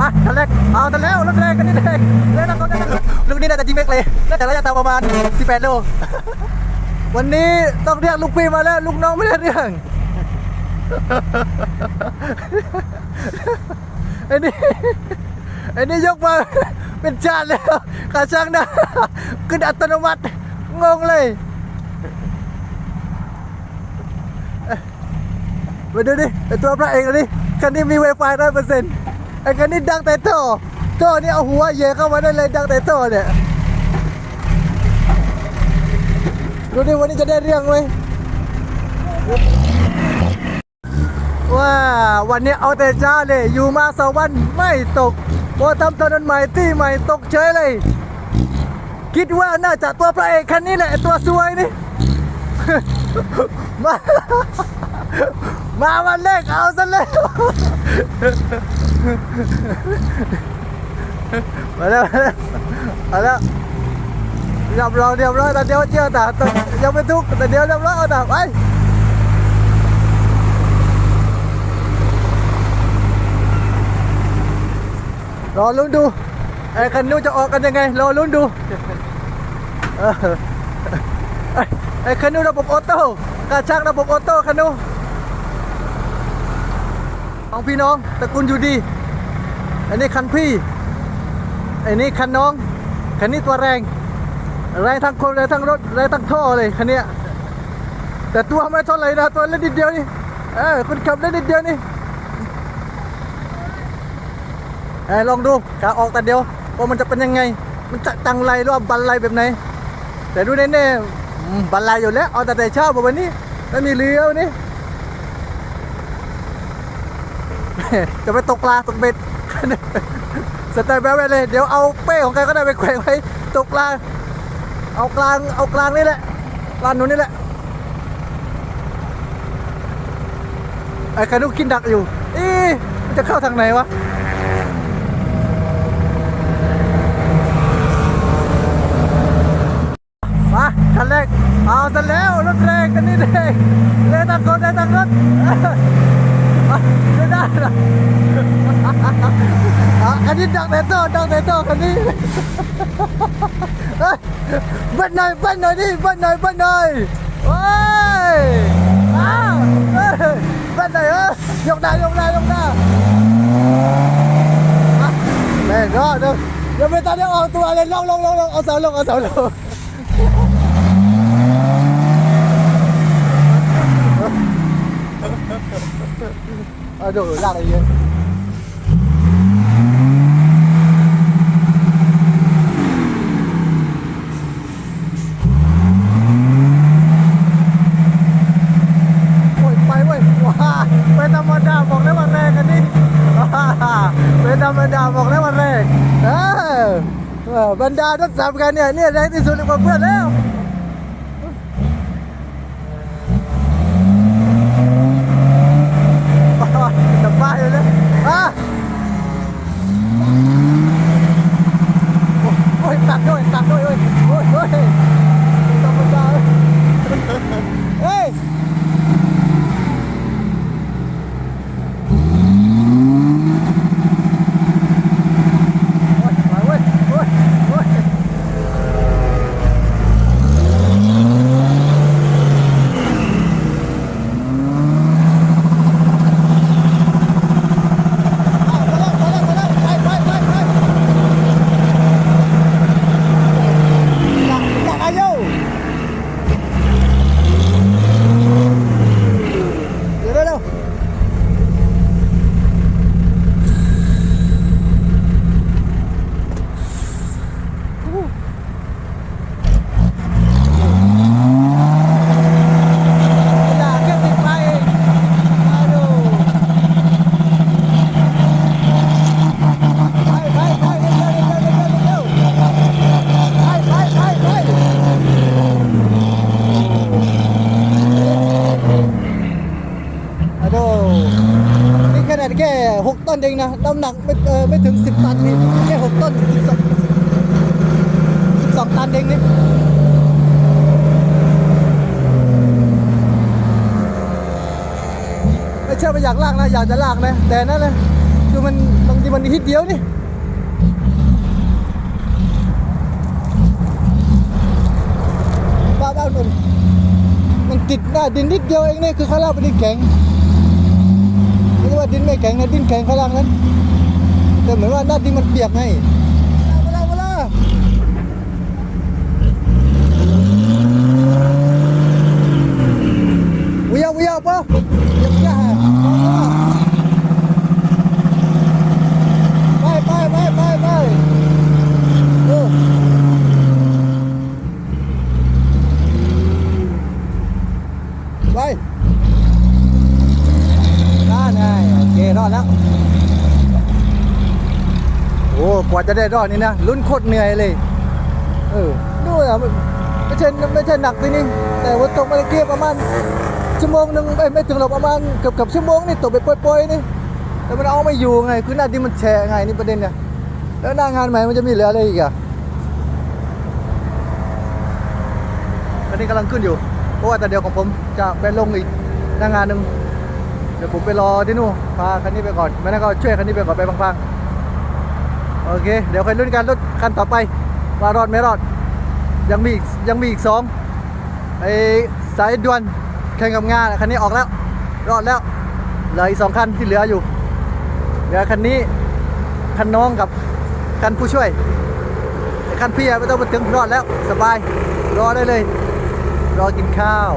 มาคันแรกเอาแต่แล้วรถแรงกันนี่เลยเลยนะคนนั้นลูกนี้น่าจะยิงเม็กเลยน่าจะระยะทางประมาณ 18 โล วันนี้ต้องเรียกลูกพี่มาแล้ว ลูกน้องไม่ได้เรื่องไอ้นี่ไอ้นี่ยกมาเป็นจานแล้วขาช่างนะขึ้นอัตโนมัติงงเลยมาดูดิไอตัวพระเอกอันนี้คันนี้มีไวไฟร้อยเปอร์เซ็นต์ อ้คันนี้ดังแต่ท่อท่อนี่เอาหัวเยเข้ามาได้เลยดังแต่ท่อเนี่ยดูดิวันนี้จะได้เรื่องไหมว่าวันนี้เอาแต่จ้าเลยอยู่มาสองวันไม่ตกพอทำถนนใหม่ที่ใหม่ตกเฉยเลย คิดว่าน่าจะตัวพระเอกคันนี้แหละตัวสวยนี่มา มาวันแรกเอาซะแล้ว มาแล้วมาแล้วเรียบร้อยเรียบร้อยแต่เดี๋ยวเชื่อแต่แต่ยังไม่ทุกข์แต่เดี๋ยวเรียบร้อยเอาแต่ไปรอลุ้นดูไอ้คันนู้นจะออกกันยังไงรอลุ้นดูเออไอ้ไอ้คันนู้นระบบออโต้กระชักระบบออโต้คันนู้น ของพี่น้องตระกูลอยู่ดี อันนี้คันพี่ อันนี้คันน้อง คันนี้ตัวแรง แรงทั้งคนแรงทั้งรถแรงทั้งท่อเลยคันเนี้ย แต่ตัวไม่เท่าไหร่นะตัวเล็กนิดเดียวนี่ เออคุณขับเล็กนิดเดียวนี่เออลองดูขาออกแต่เดียวว่ามันจะเป็นยังไง มันจะจังไรหรือว่าบันไลแบบไหน แต่ดูแน่ๆบันไลอยู่แล้วเอาแต่แต่เช้าแบบวันนี้ไม่มีเรือวันนี้ จะไปตกปลาตกเบ็ดสแตนบายไว้เลย เดี๋ยวเอาเป้ของใครก็ได้ไปแขวนไว้ตกปลาเอากลางเอากลางนี่แหละลานนู้นนี่แหละไอ้กระนุกินดักอยู่ อีมันจะเข้าทางไหนวะ มาคันแรก เอาแต่แล้วรถแรงกันนี่เองเลยตั้งรถเลยตั้งรถไม่ได้นะ อะคันนี้ดักแต่โต้ดักแต่โต้คันนี้เฮ้ยเบิ้ลหน่อยเบิ้ลหน่อยดิเบิ้ลหน่อยเบิ้ลหน่อย บรรดารถสามกันเนี่ยเนี่ยแรงที่สุดกว่าเพื่อนแล้วจะบ้าอยู่เลยอะโอ้ยตัดด้วยตัดด้วยเว้ยโอ้ยโอ้ยธรรมดาเว้ยเฮ้ย โอ้ยมาเว้ยโอ้ยโอ้ยเอาไปเลยไปเลยไปเลยไปไปไปไปอยากอยากอายุเดี๋ยวเร็วเร็ว อยากแค่ติดไปเองมาดูไปไปไปเร็วเร็วเร็วเร็วเร็วเร็วไปไปไปไปอะดูนี่ขนาดแค่หกต้ นเองนะน้ำหนักไม่เออไม่ถึงสิบตันนี่แค่หกต้นสิบสองสิบสองตันเองนี่ไม่ใช่ไม่อยากลากนะอยากจะลากนะแต่นั่นเลยคือมันบางทีมันฮิตเดียวนี่บ้าบ้านมันมันติดหน้าดินนิดเดียวเองนี่คือข้างล่างเป็นดินแข็ง ไม่แข็งนะดินแข็งข้างล่างนั้น แต่เหมือนว่าหน้าดินมันเปียกไงมาแล้วมาแล้ววิ่งวิ่งปะยังแก่ไปไปไปไปไปโอ้ไปได้ไงโอเครอดแล้ว โอ้ก ว่าจะได้รอดนี่นะลุ้นโคตรเหนื่อยเลย เออดูอะไม่ใช่ไม่ใช่หนักทีนึงแต่ว่าตกมาเกียประมาณชั่วโมงหนึ่งไม่ถึงหรอกประมาณเกือบเกือบชั่วโมงนี่ตกไปปล่อยๆนี่แต่มันเอาไม่อยู่ไงคือหน้าที่มันแฉะไงนี่ประเด็นเนี่ยแล้วหน้างานใหม่มันจะมีเหลืออะไรอีกอะอันนี้กำลังขึ้นอยู่เพราะว่าแต่เดียวของผมจะไปลงอีกหน้างานหนึ่งเดี๋ยวผมไปรอที่นู่นพาคันนี้ไปก่อนไม่นั้นก็ช่วยคันนี้ไปก่อนไปพังๆ โอเค เดี๋ยวค่อยลุ้นกันรถคันต่อไป ว่ารอดไม่รอด ยังมีอีกยังมีอีกสองไอ้สายด่วนแข่งกับงานคันนี้ออกแล้ว รอดแล้วเหลืออีกสองคันที่เหลืออยู่เหลือคันนี้คันน้องกับคันผู้ช่วยคันพี่ไม่ต้องมาถึงรอดแล้วสบายรอได้เลย รอกินข้าว